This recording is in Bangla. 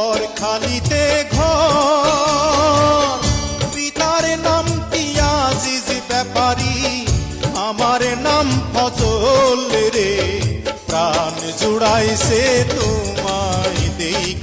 বরখালিতে ঘর। পিতার নাম তিয়াজিজ ব্যাপারী? আমার নাম ফজল রে। প্রাণ জুড়াইছে তোমায়